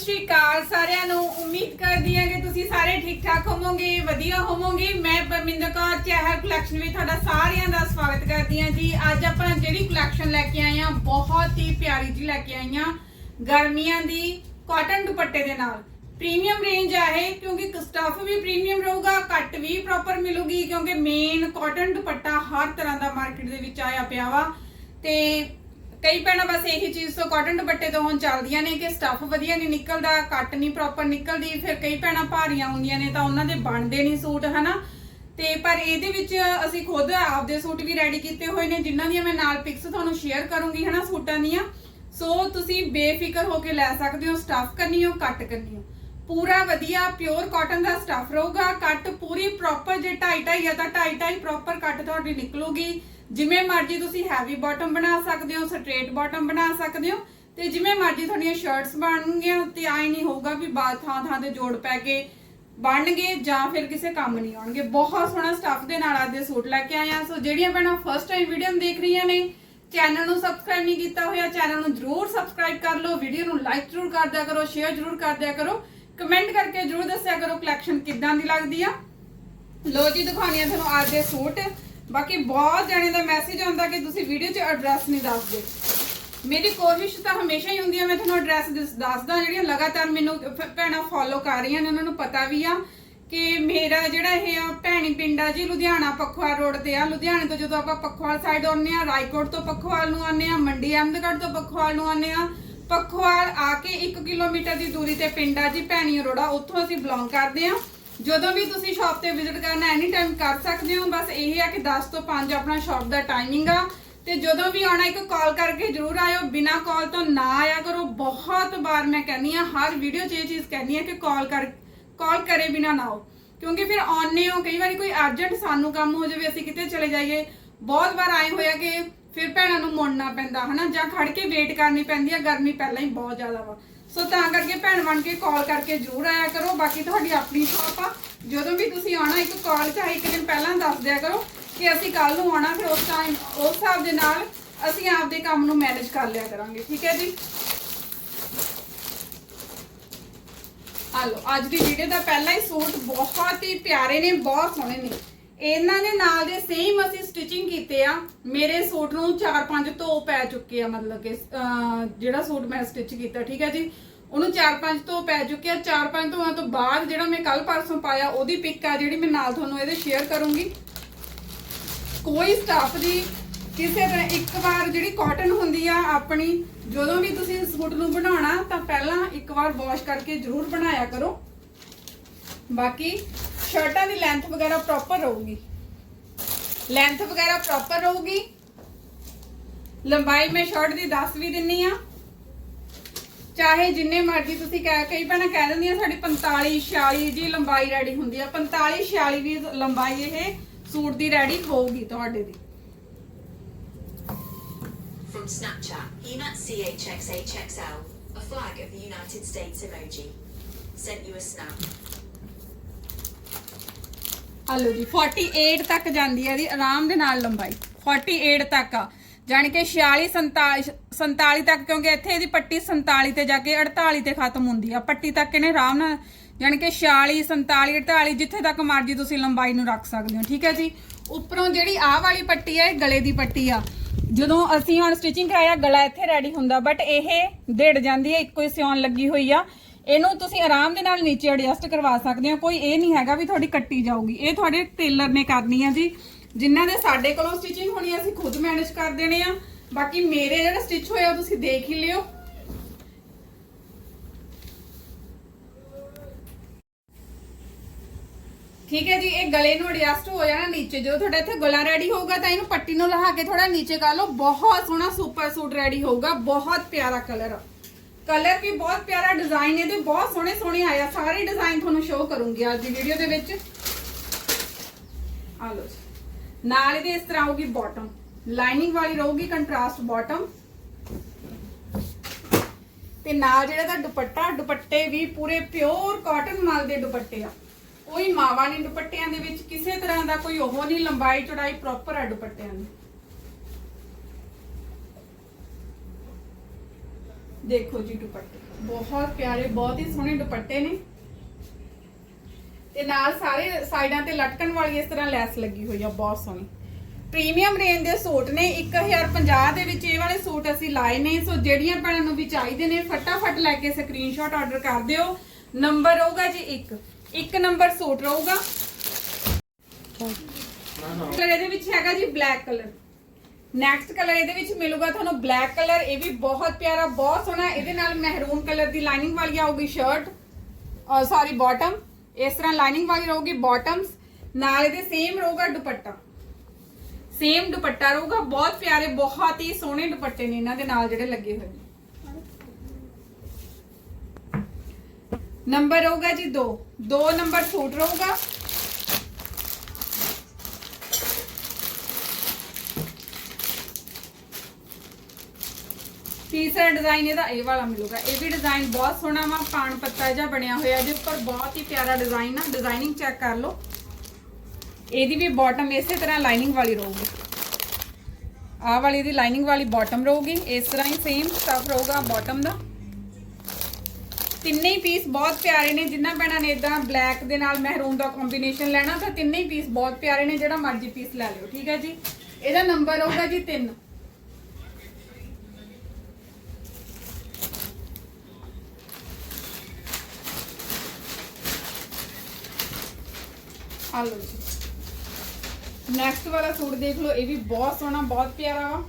ਸ਼੍ਰੀ ਅਕਾਲ, ਸਾਰਿਆਂ ਨੂੰ ਉਮੀਦ ਕਰਦੀ ਹਾਂ ਕਿ ਤੁਸੀਂ ਸਾਰੇ ਠੀਕ ਠਾਕ ਹੋਵੋਗੇ, ਵਧੀਆ ਹੋਵੋਗੇ। ਮੈਂ ਪਰਮਿੰਦਰ ਕੌਰ ਚਹਿਰ ਕਲੈਕਸ਼ਨ ਵਿੱਚ ਤੁਹਾਡਾ ਸਾਰਿਆਂ ਦਾ ਸਵਾਗਤ ਕਰਦੀ ਹਾਂ ਜੀ। ਅੱਜ ਆਪਾਂ ਜਿਹੜੀ ਕਲੈਕਸ਼ਨ ਲੈ ਕੇ ਆਏ ਹਾਂ, ਬਹੁਤ ਹੀ ਪਿਆਰੀ ਜੀ ਲੈ ਕੇ ਆਈ ਹਾਂ, ਗਰਮੀਆਂ ਦੀ ਕਾਟਨ ਦੁਪੱਟੇ ਦੇ ਨਾਲ। ਪ੍ਰੀਮੀਅਮ ਰੇਂਜ ਆ ਇਹ, ਕਿਉਂਕਿ ਸਟਫ ਵੀ ਪ੍ਰੀਮੀਅਮ ਰਹੂਗਾ, ਕੱਟ ਵੀ ਪ੍ਰੋਪਰ ਮਿਲੂਗੀ, ਕਿਉਂਕਿ ਮੇਨ ਕਾਟਨ ਦੁਪੱਟਾ ਹਰ ਤਰ੍ਹਾਂ ਦਾ ਮਾਰਕੀਟ ਦੇ ਵਿੱਚ ਆਇਆ ਪਿਆ ਵਾ। ਤੇ ਕਈ ਭੈਣਾਂ ਬਸ ਇਹੀ ਚੀਜ਼ ਤੋਂ ਕਾਟਨ ਦੁਪੱਟੇ ਤੋਂ ਹੁਣ ਚੱਲਦੀਆਂ ਨੇ ਕਿ ਸਟਫ ਵਧੀਆ ਨਹੀਂ ਨਿਕਲਦਾ, ਕੱਟ ਨਹੀਂ ਪ੍ਰੋਪਰ ਨਿਕਲਦੀ, ਫਿਰ ਕਈ ਭੈਣਾਂ ਭਾਰੀਆਂ ਹੁੰਦੀਆਂ ਨੇ ਤਾਂ ਉਹਨਾਂ ਦੇ ਬਣਦੇ ਨਹੀਂ ਸੂਟ, ਹਨਾ? ਤੇ ਪਰ ਇਹਦੇ ਵਿੱਚ ਅਸੀਂ ਖੁਦ ਆਪਦੇ ਸੂਟ ਵੀ ਰੈਡੀ ਕੀਤੇ ਹੋਏ ਨੇ, ਜਿਨ੍ਹਾਂ ਦੀਆਂ ਮੈਂ ਨਾਲ ਪਿਕਸ ਤੁਹਾਨੂੰ ਸ਼ੇਅਰ ਕਰੂੰਗੀ, ਹਨਾ, ਸੂਟਾਂ ਦੀਆਂ। ਸੋ ਤੁਸੀਂ ਬੇਫਿਕਰ ਹੋ ਕੇ ਲੈ ਸਕਦੇ ਹੋ ਸਟਫ ਕਰਨੀ ਹੋ, ਕੱਟ ਕਰਨੀ ਹੋ। ਪੂਰਾ ਵਧੀਆ ਪਿਓਰ ਕਾਟਨ ਦਾ ਸਟਫ ਰਹੂਗਾ, ਕੱਟ ਪੂਰੀ ਪ੍ਰੋਪਰ ਜੇ 2.5 2.5 ਆ ਤਾਂ 2.5 2.5 ਪ੍ਰੋਪਰ ਕੱਟ ਤੁਹਾਡੀ ਨਿਕਲੂਗੀ। ਜਿਵੇਂ ਮਰਜ਼ੀ ਤੁਸੀਂ ਹੈਵੀ ਬਾਟਮ ਬਣਾ ਸਕਦੇ ਹੋ ਸਟ੍ਰੇਟ ਬਾਟਮ ਬਣਾ ਸਕਦੇ ਹੋ ਤੇ ਜਿਵੇਂ ਮਰਜ਼ੀ ਤੁਹਾਡੀਆਂ ਸ਼ਰਟਸ ਬਣਨਗੀਆਂ ਤੇ ਆਈ ਨਹੀਂ ਹੋਊਗਾ ਵੀ ਬਾਤ ਥਾਂ ਥਾਂ ਤੇ ਜੋੜ ਪੈ ਕੇ ਬਣਨਗੇ ਜਾਂ ਫਿਰ ਕਿਸੇ ਕੰਮ ਨਹੀਂ ਆਉਣਗੇ। ਬਹੁਤ ਸੋਹਣਾ ਸਟਫ ਦੇ ਨਾਲ ਅੱਜ ਦੇ ਸੂਟ ਲੈ ਕੇ ਆਏ ਸੋ ਜਿਹੜੀਆਂ ਭੈਣਾਂ ਫਸਟ ਟਾਈਮ ਵੀਡੀਓ ਨੂੰ ਦੇਖ ਰਹੀਆਂ ਨੇ ਚੈਨਲ ਨੂੰ ਸਬਸਕ੍ਰਾਈਬ ਨਹੀਂ ਕੀਤਾ ਹੋਇਆ ਚੈਨਲ ਨੂੰ ਜਰੂਰ ਸਬਸਕ੍ਰਾਈਬ ਕਰ ਲਓ ਵੀਡੀਓ ਨੂੰ ਲਾਈਕ ਜਰੂਰ ਕਰ ਦਿਆ ਕਰੋ ਸ਼ੇਅਰ ਜਰੂਰ ਕਰ ਦਿਆ ਕਰੋ ਕਮੈਂਟ ਕਰਕੇ ਜਰੂਰ ਦੱਸਿਆ ਕਰੋ ਕਲੈਕਸ਼ਨ ਕਿੱਦਾਂ ਦੀ ਲੱਗਦੀ ਆ। ਲੋ ਜੀ ਦਿਖਾਉਣੀ ਆ ਤੁਹਾਨੂੰ ਅੱਜ ਦੇ ਸੂਟ। ਬਾਕੀ ਬਹੁਤ ਜਣੇ ਦਾ ਮੈਸੇਜ ਆਉਂਦਾ ਕਿ ਤੁਸੀਂ ਵੀਡੀਓ 'ਚ ਐਡਰੈਸ ਨਹੀਂ ਦੱਸਦੇ। ਮੇਰੀ ਕੋਸ਼ਿਸ਼ ਤਾਂ ਹਮੇਸ਼ਾ ਹੀ ਹੁੰਦੀ ਹੈ ਮੈਂ ਤੁਹਾਨੂੰ ਐਡਰੈਸ ਦੱਸਦਾ ਜਿਹੜੀਆਂ ਲਗਾਤਾਰ ਮੈਨੂੰ ਭੈਣਾਂ ਫੋਲੋ ਕਰ ਰਹੀਆਂ ਨੇ, ਉਹਨਾਂ ਨੂੰ ਪਤਾ ਵੀ ਆ ਕਿ ਮੇਰਾ ਜਿਹੜਾ ਇਹ ਆ ਭੈਣੀ ਪਿੰਡ ਆ ਜੀ, ਲੁਧਿਆਣਾ ਪਖਵਾਲ ਰੋਡ ਤੇ ਆ। ਲੁਧਿਆਣੇ ਤੋਂ ਜਦੋਂ ਆਪਾਂ ਪਖਵਾਲ ਸਾਈਡ ਆਉਂਦੇ ਆ, ਰਾਏਕੋਟ ਤੋਂ ਪਖਵਾਲ ਨੂੰ ਆਉਂਦੇ ਆ, ਮੰਡੀ ਅਹਿਮਦਗੜ੍ਹ ਤੋਂ ਪਖਵਾਲ ਨੂੰ ਆਉਂਦੇ ਆ। ਪਖਵਾਲ ਆ ਕੇ 1 ਕਿਲੋਮੀਟਰ ਦੀ ਦੂਰੀ ਤੇ ਪਿੰਡ ਆ ਜੀ, ਭੈਣੀ ਅਰੋੜਾ, ਉੱਥੋਂ ਅਸੀਂ ਬਿਲੋਂਗ ਕਰਦੇ ਆ। ਜਦੋਂ ਵੀ ਤੁਸੀਂ ਸ਼ਾਪ ਤੇ ਵਿਜ਼ਿਟ ਕਰਨਾ ਐਨੀ ਟਾਈਮ ਕਰ ਸਕਦੇ ਹੋ, ਬਸ ਇਹ ਆ ਕਿ 10 ਤੋਂ 5 ਆਪਣਾ ਸ਼ਾਪ ਦਾ ਟਾਈਮਿੰਗ ਆ। ਤੇ ਜਦੋਂ ਵੀ ਆਉਣਾ, ਇੱਕ ਕਾਲ ਕਰਕੇ ਜਰੂਰ ਆਇਓ। ਬਿਨਾ ਕਾਲ ਤੋਂ ਨਾ ਆਇਆ ਕਰੋ। ਬਹੁਤ ਵਾਰ ਮੈਂ ਕਹਿੰਦੀ ਆ ਹਰ ਵੀਡੀਓ 'ਚ ਇਹ ਚੀਜ਼ ਕਹਿੰਦੀ ਆ ਕਿ ਕਾਲ ਕਰ ਕਾਲ ਕਰੇ ਬਿਨਾ ਨਾ ਆਓ। ਕਿਉਂਕਿ ਫਿਰ ਆਉਨੇ ਹੋ, ਕਈ ਵਾਰੀ ਕੋਈ ਅਰਜੈਂਟ ਸਾਨੂੰ ਕੰਮ ਹੋ ਜਾਵੇ, ਅਸੀਂ ਕਿਤੇ ਚਲੇ ਜਾਈਏ। ਬਹੁਤ ਵਾਰ ਆਏ ਹੋਇਆ ਕਿ ਫਿਰ ਭੈਣਾਂ ਨੂੰ ਮੁੜਨਾ ਪੈਂਦਾ, ਹਨਾ? ਜਾਂ ਖੜ ਕੇ ਵੇਟ ਕਰਨੀ ਪੈਂਦੀ ਆ, ਗਰਮੀ ਪਹਿਲਾਂ ਹੀ ਬਹੁਤ ਜ਼ਿਆਦਾ ਵਾ। ਸੋ ਤਾਂ ਕਰਕੇ ਭੈਣ ਬਣ ਕੇ ਕਾਲ ਕਰਕੇ ਜਰੂਰ ਆਇਆ ਕਰੋ। ਬਾਕੀ ਤੁਹਾਡੀ ਆਪਣੀ ਸ਼ਾਪ ਆ। ਜਦੋਂ ਵੀ ਤੁਸੀਂ ਆਉਣਾ, ਇੱਕ ਕਾਲ ਚਾਹੇ ਇੱਕ ਦਿਨ ਪਹਿਲਾਂ ਦੱਸ ਦਿਆ ਕਰੋ ਕਿ ਅਸੀਂ ਕੱਲ ਨੂੰ ਆਉਣਾ, ਫਿਰ ਉਸ ਟਾਈਮ ਉਸ ਹਿਸਾਬ ਦੇ ਨਾਲ ਅਸੀਂ ਆਪਦੇ ਕੰਮ ਨੂੰ ਮੈਨੇਜ ਕਰ ਲਿਆ ਕਰਾਂਗੇ। ਠੀਕ ਹੈ ਜੀ? ਆ ਲਓ ਅੱਜ ਦੀ ਵੀਡੀਓ ਦਾ ਪਹਿਲਾ ਹੀ ਸੂਟ ਬਹੁਤ ਹੀ ਪਿਆਰੇ ਨੇ, ਬਹੁਤ ਸੋਹਣੇ ਨੇ। ਇਹਨਾਂ ਦੇ ਨਾਲ ਦੇ ਸੇਮ ਅਸੀਂ ਸਟਿਚਿੰਗ ਕੀਤੇ ਆ। ਮੇਰੇ ਸੂਟ ਨੂੰ 4-5 ਧੋ ਪੈ ਚੁੱਕੇ ਆ ਮਤਲਬ ਕਿ ਅਹ, ਜਿਹੜਾ ਸੂਟ ਮੈਂ ਸਟਿਚ ਕੀਤਾ ਠੀਕ ਹੈ ਜੀ? ਉਹਨੂੰ 4-5 ਧੋ ਪੈ ਚੁੱਕੇ ਆ। 4-5 ਧੋਆਂ ਤੋਂ ਬਾਅਦ ਜਿਹੜਾ ਮੈਂ ਕੱਲ ਪਰਸੋਂ ਪਾਇਆ ਉਹਦੀ ਪਿਕ ਆ ਜਿਹੜੀ ਮੈਂ ਨਾਲ ਤੁਹਾਨੂੰ ਇਹਦੇ ਸ਼ੇਅਰ ਕਰੂੰਗੀ। ਕੋਈ ਸਟਾਫ ਦੀ ਕਿਸੇ ਤਰ੍ਹਾਂ ਇੱਕ ਵਾਰ ਜਿਹੜੀ ਕਾਟਨ ਹੁੰਦੀ ਆ ਆਪਣੀ ਜਦੋਂ ਵੀ ਤੁਸੀਂ ਸੂਟ ਨੂੰ ਬਣਾਉਣਾ ਤਾਂ ਪਹਿਲਾਂ ਇੱਕ ਵਾਰ ਵਾਸ਼ ਕਰਕੇ ਜ਼ਰੂਰ ਬਣਾਇਆ ਕਰੋ। ਬਾਕੀ ਸ਼ਰਟਾਂ ਦੀ ਲੈਂਥ ਵਗੈਰਾ ਪ੍ਰੋਪਰ ਰਹੂਗੀ। ਲੈਂਥ ਵਗੈਰਾ ਪ੍ਰੋਪਰ ਰਹੂਗੀ। ਲੰਬਾਈ ਮੈਂ ਸ਼ਰਟ ਦੀ ਦੱਸ ਵੀ ਦਿੰਨੀ ਆ। ਚਾਹੇ ਜਿੰਨੇ ਮਰਜ਼ੀ ਤੁਸੀਂ ਕਹਿ ਕਈ ਭੈਣਾਂ ਕਹਿ ਦਿੰਦੀਆਂ ਸਾਡੀ 45 46 ਜੀ ਲੰਬਾਈ ਰੈਡੀ ਹੁੰਦੀ ਆ। 45 46 ਵੀ ਲੰਬਾਈ ਇਹ ਸੂਟ ਦੀ ਰੈਡੀ ਹੋਊਗੀ ਤੁਹਾਡੇ ਦੀ। From Snapchat, Unat a flag of the United States emoji. Sent you a snap. Hello ਜੀ 48 ਤੱਕ ਜਾਂਦੀ ਹੈ ਦੀ ਆਰਾਮ ਦੇ ਨਾਲ ਲੰਬਾਈ 48 ਤੱਕ ਆ। ਜਾਣੀ ਕਿ 46 47 47 ਤੱਕ, ਕਿਉਂਕਿ ਇੱਥੇ ਇਹਦੀ ਪੱਟੀ 47 ਤੇ ਜਾ ਕੇ 48 ਤੇ ਖਤਮ ਹੁੰਦੀ ਆ। ਪੱਟੀ ਤੱਕ ਇਹਨੇ ਆਰਾਮ ਨਾਲ, ਜਾਣੀ ਕਿ 46 47 48 ਜਿੱਥੇ ਤੱਕ ਮਰਜ਼ੀ ਤੁਸੀਂ ਲੰਬਾਈ ਨੂੰ ਰੱਖ ਸਕਦੇ ਹੋ, ਠੀਕ ਹੈ ਜੀ? ਉੱਪਰੋਂ ਜਿਹੜੀ ਆਹ ਵਾਲੀ ਪੱਟੀ ਹੈ ਇਹ ਗਲੇ ਦੀ ਪੱਟੀ ਆ। ਜਦੋਂ ਅਸੀਂ ਹੁਣ ਸਟਿਚਿੰਗ ਕਰਾਇਆ, ਗਲਾ ਇੱਥੇ ਰੈਡੀ ਹੁੰਦਾ ਬਟ ਇਹ ਡਿੜ ਜਾਂਦੀ ਹੈ, ਇੱਕੋ ਹੀ ਸਿਉਣ ਲੱਗੀ ਹੋਈ ਆ। ਇਹਨੂੰ ਤੁਸੀਂ ਆਰਾਮ ਦੇ ਨਾਲ ਨੀਚੇ ਐਡਜਸਟ ਕਰਵਾ ਸਕਦੇ ਹੋ। ਕੋਈ ਇਹ ਨਹੀਂ ਹੈਗਾ ਵੀ ਤੁਹਾਡੀ ਕੱਟੀ ਜਾਊਗੀ। ਇਹ ਤੁਹਾਡੇ ਟੇਲਰ ਨੇ ਕਰਨੀ ਆ ਜੀ। ਜਿਨ੍ਹਾਂ ਦੇ ਸਾਡੇ ਕੋਲੋਂ ਸਟਿਚਿੰਗ ਹੋਣੀ ਅਸੀਂ ਖੁਦ ਮੈਨੇਜ ਕਰ ਦੇਣੇ ਆ। ਬਾਕੀ ਮੇਰੇ ਜਿਹੜਾ ਸਟਿਚ ਹੋਇਆ ਤੁਸੀਂ ਦੇਖ ਹੀ ਲਿਓ। ਠੀਕ ਹੈ ਜੀ, ਇਹ ਗਲੇ ਨੂੰ ਐਡਜਸਟ ਹੋ ਜਾਣਾ ਨੀਚੇ। ਜਦੋਂ ਤੁਹਾਡਾ ਇੱਥੇ ਗਲਾ ਰੈਡੀ ਹੋਊਗਾ, ਤਾਂ ਇਹਨੂੰ ਪੱਟੀ ਨੂੰ ਲਹਾ ਕੇ ਥੋੜਾ ਨੀਚੇ ਕਰ ਲਓ। ਬਹੁਤ ਸੋਹਣਾ ਸੁਪਰ ਸੂਟ ਰੈਡੀ ਹੋਊਗਾ। ਬਹੁਤ ਪਿਆਰਾ ਕਲਰ ਆ। ਕਲਰ ਵੀ ਬਹੁਤ ਪਿਆਰਾ ਡਿਜ਼ਾਈਨ ਇਹਦੇ, ਬਹੁਤ ਸੋਹਣੇ ਸੋਹਣੇ ਆਏ ਸਾਰੇ ਡਿਜ਼ਾਈਨ ਤੁਹਾਨੂੰ ਸ਼ੋਅ ਕਰੂੰਗੀ ਅੱਜ ਦੀ ਵੀਡੀਓ ਦੇ ਵਿੱਚ। ਆ ਲਓ ਨਾਲ ਇਹਦੇ ਇਸ ਤਰ੍ਹਾਂ ਆਊਗੀ ਬਾਟਮ ਲਾਈਨਿੰਗ ਵਾਲੀ ਰਹੂਗੀ ਕੰਟਰਾਸਟ ਬਾਟਮ ਤੇ ਨਾਲ ਜਿਹੜਾ ਦਾ ਦੁਪੱਟਾ, ਦੁਪੱਟੇ ਵੀ ਪੂਰੇ ਪਿਓਰ ਕਾਟਨ ਮਾਲ ਦੇ ਦੁਪੱਟੇ ਆ। ਕੋਈ ਮਾਵਾ ਨਹੀਂ ਦੁਪੱਟਿਆਂ ਦੇ ਵਿੱਚ, ਕਿਸੇ ਤਰ੍ਹਾਂ ਦਾ ਕੋਈ ਉਹ ਨਹੀਂ ਲੰਬਾਈ ਚੌੜਾਈ ਪ੍ਰੋਪਰ ਆ ਦੁਪੱਟਿਆਂ ਦੀ। ਦੇਖੋ ਜੀ ਦੁਪੱਟੇ। ਬਹੁਤ ਪਿਆਰੇ ਬਹੁਤ ਹੀ ਸੋਹਣੇ ਦੁਪੱਟੇ ਨੇ। ਤੇ ਨਾਲ ਸਾਰੇ ਸਾਈਡਾਂ ਤੇ ਲਟਕਣ ਵਾਲੀ ਇਸ ਤਰ੍ਹਾਂ ਲੈਸ ਲੱਗੀ ਹੋਈ ਆ ਬਹੁਤ ਸੋਹਣੀ। ਪ੍ਰੀਮੀਅਮ ਰੇਂਜ ਦੇ ਸੂਟ ਨੇ 1050 ਦੇ ਵਿੱਚ ਇਹ ਵਾਲੇ ਸੂਟ ਅਸੀਂ ਲਾਏ ਨੇ। ਸੋ ਜਿਹੜੀਆਂ ਭੈਣਾਂ ਨੂੰ ਵੀ ਚਾਹੀਦੇ ਨੇ ਫਟਾਫਟ ਲੈ ਕੇ ਸਕਰੀਨਸ਼ਾਟ ਆਰਡਰ ਕਰ ਦਿਓ। ਨੰਬਰ ਰਹੂਗਾ ਜੀ 1 ਇੱਕ ਨੰਬਰ ਸੂਟ ਰਹੂਗਾ। ਕਲਰ ਇਹਦੇ ਵਿੱਚ ਹੈਗਾ ਜੀ ਬਲੈਕ ਕਲਰ। ਨੈਕਸਟ ਕਲਰ ਇਹਦੇ ਵਿੱਚ ਮਿਲੂਗਾ ਤੁਹਾਨੂੰ ਬਲੈਕ ਕਲਰ ਇਹ ਵੀ ਬਹੁਤ ਪਿਆਰਾ, ਬਹੁਤ ਸੋਹਣਾ ਇਹਦੇ ਨਾਲ ਮਹਿਰੂਨ ਕਲਰ ਦੀ ਲਾਈਨਿੰਗ ਵਾਲੀ ਆਊਗੀ ਸ਼ਰਟ ਸੌਰੀ ਬਾਟਮ ਇਸ ਤਰ੍ਹਾਂ ਲਾਈਨਿੰਗ ਵਾਲੀ ਰਹੂਗੀ ਬਾਟਮਸ ਨਾਲ ਇਹਦੇ ਸੇਮ ਰਹੂਗਾ ਦੁਪੱਟਾ। ਸੇਮ ਦੁਪੱਟਾ ਰਹੂਗਾ। ਬਹੁਤ ਪਿਆਰੇ, ਬਹੁਤ ਹੀ ਸੋਹਣੇ ਦੁਪੱਟੇ ਨੇ ਇਹਨਾਂ ਦੇ ਨਾਲ ਜਿਹੜੇ ਲੱਗੇ ਹੋਏ ਨੇ। ਨੰਬਰ ਰਹੂਗਾ ਜੀ 2 2 ਨੰਬਰ ਸੂਟ ਰਹੂਗਾ। ਤੀਸਰਾ ਡਿਜ਼ਾਈਨ ਇਹਦਾ ਇਹ ਵਾਲਾ ਮਿਲੂਗਾ। ਇਹ ਵੀ ਡਿਜ਼ਾਈਨ ਬਹੁਤ ਸੋਹਣਾ ਵਾ ਪਾਣ ਪੱਤਾ ਜਿਹਾ ਬਣਿਆ ਹੋਇਆ, ਇਹਦੇ ਉੱਪਰ ਬਹੁਤ ਹੀ ਪਿਆਰਾ ਡਿਜ਼ਾਈਨ ਆ। ਡਿਜ਼ਾਈਨਿੰਗ ਚੈੱਕ ਕਰ ਲਓ। ਇਹਦੀ ਵੀ ਬਾਟਮ ਇਸੇ ਤਰ੍ਹਾਂ ਲਾਈਨਿੰਗ ਵਾਲੀ ਰਹੂਗੀ। ਆਹ ਵਾਲੀ ਦੀ ਲਾਈਨਿੰਗ ਵਾਲੀ ਬਾਟਮ ਰਹੂਗੀ। ਇਸ ਤਰ੍ਹਾਂ ਹੀ ਸੇਮ ਸਟਫ ਰਹੂਗਾ ਬਾਟਮ ਦਾ। ਤਿੰਨੇ ਹੀ ਪੀਸ ਬਹੁਤ ਪਿਆਰੇ ਨੇ। ਜਿੰਨਾ ਭੈਣਾਂ ਨੇ ਇਦਾਂ ਬਲੈਕ ਦੇ ਨਾਲ ਮਹਿਰੂਨ ਦਾ ਕੰਬੀਨੇਸ਼ਨ ਲੈਣਾ, ਤਾਂ ਤਿੰਨੇ ਹੀ ਪੀਸ ਬਹੁਤ ਪਿਆਰੇ ਨੇ। ਜਿਹੜਾ ਮਰਜ਼ੀ ਪੀਸ ਲੈ ਲਿਓ। ਠੀਕ ਹੈ ਜੀ? ਇਹਦਾ ਨੰਬਰ ਹੋਊਗਾ ਜੀ 3 ਆ ਲਓ ਜੀ। ਨੈਕਸਟ ਵਾਲਾ ਸੂਟ ਦੇਖ ਲਓ, ਇਹ ਵੀ ਬਹੁਤ ਸੋਹਣਾ, ਬਹੁਤ ਪਿਆਰਾ ਵਾ।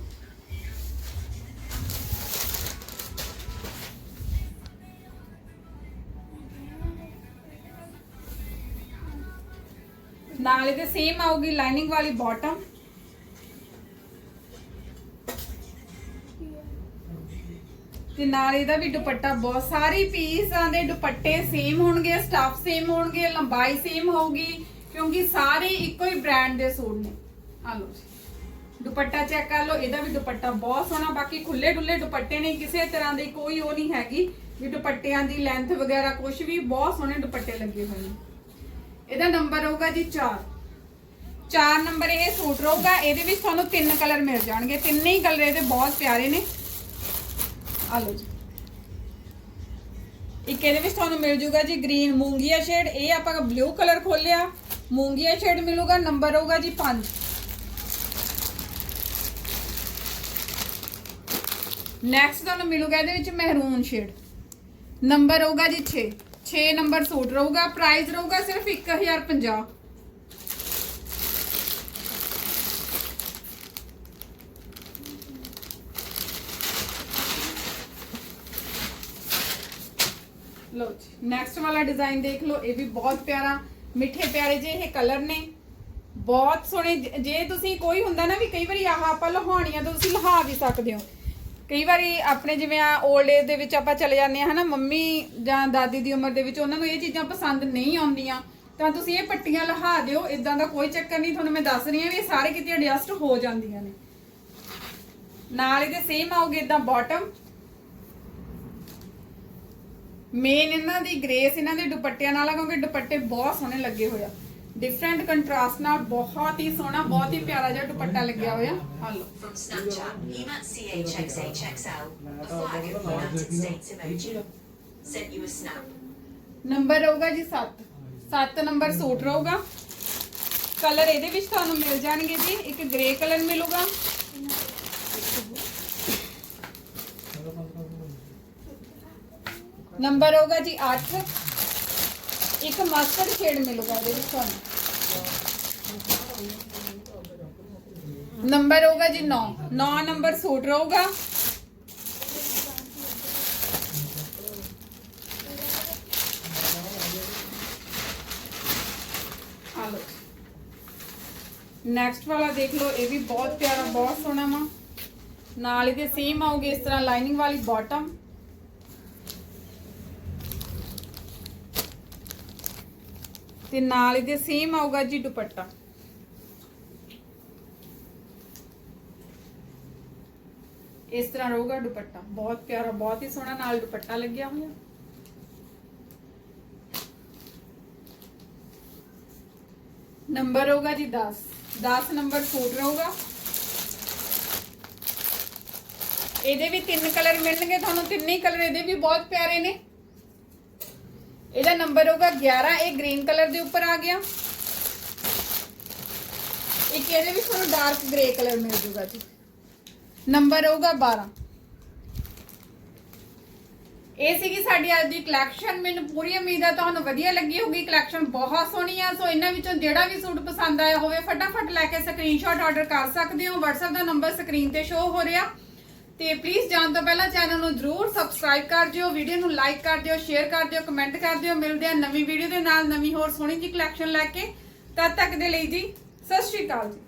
ਨਾਲ ਇਹਦੇ ਸੇਮ ਆਊਗੀ ਲਾਈਨਿੰਗ ਵਾਲੀ ਬਾਟਮ ਤੇ ਨਾਲ ਇਹਦਾ ਵੀ ਦੁਪੱਟਾ ਬਹੁਤ, ਸਾਰੇ ਪੀਸਾਂ ਦੇ ਦੁਪੱਟੇ ਸੇਮ ਹੋਣਗੇ ਸਟਫ ਸੇਮ ਹੋਣਗੇ, ਲੰਬਾਈ ਸੇਮ ਹੋਊਗੀ। ਕਿਉਂਕਿ ਸਾਰੇ ਇੱਕੋ ਹੀ ਬ੍ਰਾਂਡ ਦੇ ਸੂਟ ਨੇ। ਆ ਲਓ ਜੀ। ਦੁਪੱਟਾ ਚੈੱਕ ਕਰ ਲਓ, ਇਹਦਾ ਵੀ ਦੁਪੱਟਾ ਬਹੁਤ ਸੋਹਣਾ, ਬਾਕੀ ਖੁੱਲੇ ਡੁੱਲੇ ਦੁਪੱਟੇ ਨੇ, ਕਿਸੇ ਤਰ੍ਹਾਂ ਦੀ ਕੋਈ ਉਹ ਨਹੀਂ ਹੈਗੀ ਵੀ ਦੁਪੱਟਿਆਂ ਦੀ ਲੈਂਥ ਵਗੈਰਾ ਕੁਝ ਵੀ ਬਹੁਤ ਸੋਹਣੇ ਦੁਪੱਟੇ ਲੱਗੇ ਹੋਏ ਨੇ। ਇਹਦਾ ਨੰਬਰ ਹੋਊਗਾ ਜੀ 4 4 ਨੰਬਰ ਇਹ ਸੂਟ ਰਹੂਗਾ, ਇਹਦੇ ਵਿੱਚ ਤੁਹਾਨੂੰ ਤਿੰਨ ਕਲਰ ਮਿਲ ਜਾਣਗੇ। ਤਿੰਨੇ ਹੀ ਕਲਰ ਇਹਦੇ ਬਹੁਤ ਪਿਆਰੇ ਨੇ। ਆ ਲਓ ਜੀ। ਇੱਕ ਇਹਦੇ ਵਿੱਚ ਤੁਹਾਨੂੰ ਮਿਲ ਜੂਗਾ ਜੀ ਗ੍ਰੀਨ ਮੂੰਗੀਆ ਸ਼ੇਡ ਇਹ ਆਪਾਂ ਬਲੂ ਕਲਰ ਖੋਲਿਆ ਮੂੰਗੀਆ ਸ਼ੇਡ ਮਿਲੂਗਾ, ਨੰਬਰ ਹੋਊਗਾ ਜੀ 5 ਨੈਕਸਟ ਤੁਹਾਨੂੰ ਮਿਲੂਗਾ ਇਹਦੇ ਵਿੱਚ ਮਹਿਰੂਨ ਸ਼ੇਡ। ਨੰਬਰ ਹੋਊਗਾ ਜੀ 6 6 ਨੰਬਰ ਸੂਟ ਰਹੂਗਾ ਪ੍ਰਾਈਸ ਰਹੂਗਾ ਸਿਰਫ 1050 ਲੋ ਜੀ ਨੈਕਸਟ ਵਾਲਾ ਡਿਜ਼ਾਈਨ ਦੇਖ ਲਓ, ਇਹ ਵੀ ਬਹੁਤ ਪਿਆਰਾ। ਮਿੱਠੇ ਪਿਆਰੇ ਜਿਹੇ ਇਹ ਕਲਰ ਨੇ। ਬਹੁਤ ਸੋਹਣੇ ਜ- ਜੇ ਤੁਸੀਂ ਕੋਈ ਹੁੰਦਾ ਨਾ ਵੀ ਕਈ ਵਾਰੀ ਆਹ ਆਪਾਂ ਲਹਾਉਣੀਆਂ ਤਾਂ ਤੁਸੀਂ ਲਹਾ ਵੀ ਸਕਦੇ ਹੋ। ਕਈ ਵਾਰੀ ਆਪਣੇ ਜਿਵੇਂ ਆ 올ਡ ਏਜ ਦੇ ਵਿੱਚ ਆਪਾਂ ਚਲੇ ਜਾਂਦੇ ਆ ਹਨਾ, ਮੰਮੀ ਜਾਂ ਦਾਦੀ ਦੀ ਉਮਰ ਦੇ ਵਿੱਚ ਉਹਨਾਂ ਨੂੰ ਇਹ ਚੀਜ਼ਾਂ ਪਸੰਦ ਨਹੀਂ ਆਉਂਦੀਆਂ, ਤਾਂ ਤੁਸੀਂ ਇਹ ਪੱਟੀਆਂ ਲਹਾ ਦਿਓ ਇਦਾਂ ਦਾ ਕੋਈ ਚੱਕਰ ਨਹੀਂ, ਤੁਹਾਨੂੰ ਮੈਂ ਦੱਸ ਰਹੀ ਹਾਂ ਵੀ ਇਹ ਸਾਰੇ ਕਿਤੇ ਐਡਜਸਟ ਹੋ ਜਾਂਦੀਆਂ ਨੇ। ਨਾਲ ਇਹਦੇ ਸੇਮ ਆਉਗੇ ਇਦਾਂ ਬਾਟਮ ਮੇਨ ਇਹਨਾਂ ਦੀ ਗ੍ਰੇਸ ਇਹਨਾਂ ਦੇ ਦੁਪੱਟਿਆਂ ਨਾਲ ਆ ਕਿਉਂਕਿ ਦੁਪੱਟੇ ਬਹੁਤ ਸੋਹਣੇ ਲੱਗੇ ਹੋਏ ਆ। ਡਿਫਰੈਂਟ ਕੰਟਰਾਸਟ ਨਾਲ ਬਹੁਤ ਹੀ ਸੋਹਣਾ ਬਹੁਤ ਹੀ ਪਿਆਰਾ ਜਿਹਾ ਦੁਪੱਟਾ ਲੱਗਿਆ ਹੋਇਆ। ਆ ਲਓ From Snapchat, Emat CHXHXL, a flag of the United States emoji. Sent you a snap. Number ਰਹੂਗਾ ਜੀ 7 7 ਨੰਬਰ ਸੂਟ ਰਹੂਗਾ। ਕਲਰ ਇਹਦੇ ਵਿੱਚ ਤੁਹਾਨੂੰ ਮਿਲ ਜਾਣਗੇ ਜੀ। ਇੱਕ ਗ੍ਰੇ ਕਲਰ ਮਿਲੂਗਾ। ਨੰਬਰ ਹੋਊਗਾ ਜੀ 8 ਇੱਕ ਮਸਟਰਡ ਸ਼ੇਡ ਮਿਲੂਗਾ ਇਹਦੇ ਵਿੱਚ ਤੁਹਾਨੂੰ ਨੰਬਰ ਹੋਊਗਾ ਜੀ 9 9 ਨੰਬਰ ਸੂਟ ਰਹੂਗਾ ਆ ਲਓ ਨੈਕਸਟ ਵਾਲਾ ਦੇਖ ਲਓ ਇਹ ਵੀ ਬਹੁਤ ਪਿਆਰਾ ਬਹੁਤ ਸੋਹਣਾ ਵਾ ਨਾਲ ਇਹਦੇ ਸੇਮ ਆਉਗੇ ਇਸ ਤਰ੍ਹਾਂ ਲਾਈਨਿੰਗ ਵਾਲੀ ਬਾਟਮ ਤੇ ਨਾਲ ਇਹਦੇ ਸੇਮ ਆਊਗਾ ਜੀ ਦੁਪੱਟਾ। ਇਸ ਤਰ੍ਹਾਂ ਰਹੂਗਾ ਦੁਪੱਟਾ। ਬਹੁਤ ਪਿਆਰਾ, ਬਹੁਤ ਹੀ ਸੋਹਣਾ ਨਾਲ ਦੁਪੱਟਾ ਲੱਗਿਆ ਹੋਇਆ। ਨੰਬਰ ਹੋਗਾ ਜੀ 10 10 ਨੰਬਰ ਸੂਟ ਰਹੂਗਾ। ਇਹਦੇ ਵੀ ਤਿੰਨ ਕਲਰ ਮਿਲਣਗੇ, ਤੁਹਾਨੂੰ ਤਿੰਨੇ ਕਲਰ ਇਹਦੇ ਵੀ ਬਹੁਤ ਪਿਆਰੇ ਨੇ। ਇਹਦਾ ਨੰਬਰ ਹੋਊਗਾ 11 ਇਹ ਗ੍ਰੀਨ ਕਲਰ ਦੇ ਉੱਪਰ ਆ ਗਿਆ। ਇੱਕ ਇਹਦੇ ਵੀ ਤੁਹਾਨੂੰ ਡਾਰਕ ਗ੍ਰੇ ਕਲਰ ਮਿਲ ਜੂਗਾ ਜੀ। ਨੰਬਰ ਹੋਊਗਾ 12 ਇਹ ਸੀਗੀ ਸਾਡੀ ਅੱਜ ਦੀ ਕਲੈਕਸ਼ਨ ਮੈਨੂੰ ਪੂਰੀ ਉਮੀਦ ਹੈ ਤੁਹਾਨੂੰ ਵਧੀਆ ਲੱਗੀ ਹੋਊਗੀ। ਕਲੈਕਸ਼ਨ ਬਹੁਤ ਸੋਹਣੀ ਆ। ਸੋ ਇਹਨਾਂ ਵਿੱਚੋਂ ਜਿਹੜਾ ਵੀ ਸੂਟ ਪਸੰਦ ਆਇਆ ਹੋਵੇ, ਫਟਾਫਟ ਲੈ ਕੇ ਸਕਰੀਨਸ਼ਾਟ ਆਰਡਰ ਕਰ ਸਕਦੇ ਹੋ। WhatsApp ਦਾ ਨੰਬਰ ਸਕਰੀਨ ਤੇ ਸ਼ੋ ਹੋ ਰਿਹਾ। ਤੇ ਪਲੀਜ਼ ਜਾਣ ਤੋਂ ਪਹਿਲਾਂ ਚੈਨਲ ਨੂੰ ਜਰੂਰ ਸਬਸਕ੍ਰਾਈਬ ਕਰ ਦਿਓ ਵੀਡੀਓ ਨੂੰ ਲਾਈਕ ਕਰ ਦਿਓ ਸ਼ੇਅਰ ਕਰ ਦਿਓ ਕਮੈਂਟ ਕਰ ਦਿਓ। ਮਿਲਦੇ ਆ ਨਵੀਂ ਵੀਡੀਓ ਦੇ ਨਾਲ ਨਵੀਂ ਹੋਰ ਸੋਹਣੀ ਜੀ ਕਲੈਕਸ਼ਨ ਲੈ ਕੇ। ਤਦ ਤੱਕ ਦੇ ਲਈ ਜੀ, ਸਤਿ ਸ਼੍ਰੀ ਅਕਾਲ ਜੀ।